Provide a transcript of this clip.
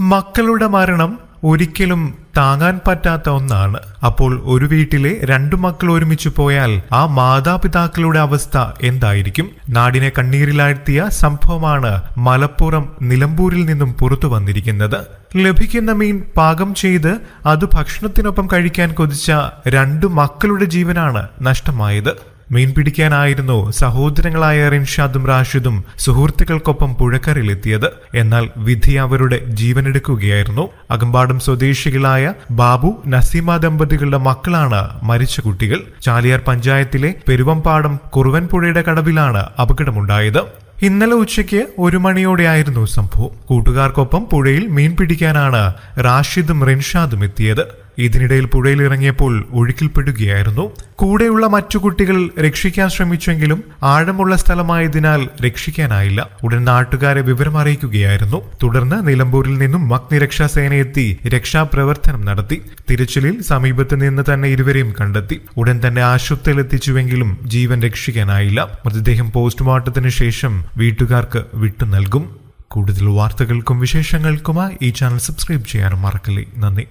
മക്കളുടെ മരണം ഒരിക്കലും താങ്ങാൻ പറ്റാത്ത ഒന്നാണ്. അപ്പോൾ ഒരു വീട്ടിലെ രണ്ടു മക്കൾ ഒരുമിച്ച് പോയാൽ ആ മാതാപിതാക്കളുടെ അവസ്ഥ എന്തായിരിക്കും? നാടിനെ കണ്ണീരിലാഴ്ത്തിയ സംഭവമാണ് മലപ്പുറം നിലമ്പൂരിൽ നിന്നും പുറത്തു വന്നിരിക്കുന്നത്. ലഭിക്കുന്ന മീൻ പാകം ചെയ്ത് അത് ഭക്ഷണത്തിനൊപ്പം കഴിക്കാൻ കൊതിച്ച രണ്ടു മക്കളുടെ ജീവനാണ് നഷ്ടമായത്. മീൻ പിടിക്കാനായിരുന്നു സഹോദരങ്ങളായ റിൻഷാദും റാഷിദും സുഹൃത്തുക്കൾക്കൊപ്പം പുഴക്കരയിലെത്തിയത്. എന്നാൽ വിധി അവരുടെ ജീവനെടുക്കുകയായിരുന്നു. അകമ്പാടും സ്വദേശികളായ ബാബു നസീമ ദമ്പതികളുടെ മക്കളാണ് മരിച്ച കുട്ടികൾ. ചാലിയാർ പഞ്ചായത്തിലെ പെരുവമ്പാടം കുറുവൻപുഴയുടെ കടവിലാണ് അപകടമുണ്ടായത്. ഇന്നലെ ഉച്ചയ്ക്ക് ഒരു മണിയോടെയായിരുന്നു സംഭവം. കൂട്ടുകാർക്കൊപ്പം പുഴയിൽ മീൻ പിടിക്കാനാണ് റാഷിദും റിൻഷാദും എത്തിയത്. ഇതിനിടയിൽ പുഴയിൽ ഇറങ്ങിയപ്പോൾ ഒഴുക്കിൽപ്പെടുകയായിരുന്നു. കൂടെയുള്ള മറ്റു കുട്ടികൾ രക്ഷിക്കാൻ ശ്രമിച്ചെങ്കിലും ആഴമുള്ള സ്ഥലമായതിനാൽ രക്ഷിക്കാനായില്ല. ഉടൻ നാട്ടുകാരെ വിവരം അറിയിക്കുകയായിരുന്നു. തുടർന്ന് നിലമ്പൂരിൽ നിന്നും അഗ്നിരക്ഷാ സേന എത്തി രക്ഷാപ്രവർത്തനം നടത്തി. തിരച്ചിലിൽ സമീപത്ത് നിന്ന് തന്നെ ഇരുവരെയും കണ്ടെത്തി. ഉടൻ തന്നെ ആശുപത്രിയിൽ എത്തിച്ചുവെങ്കിലും ജീവൻ രക്ഷിക്കാനായില്ല. മൃതദേഹം പോസ്റ്റ്മോർട്ടത്തിന് ശേഷം വീട്ടുകാർക്ക് വിട്ടു നൽകും. കൂടുതൽ വാർത്തകൾക്കും വിശേഷങ്ങൾക്കുമായി ഈ ചാനൽ സബ്സ്ക്രൈബ് ചെയ്യാനും മറക്കല്ലേ. നന്ദി.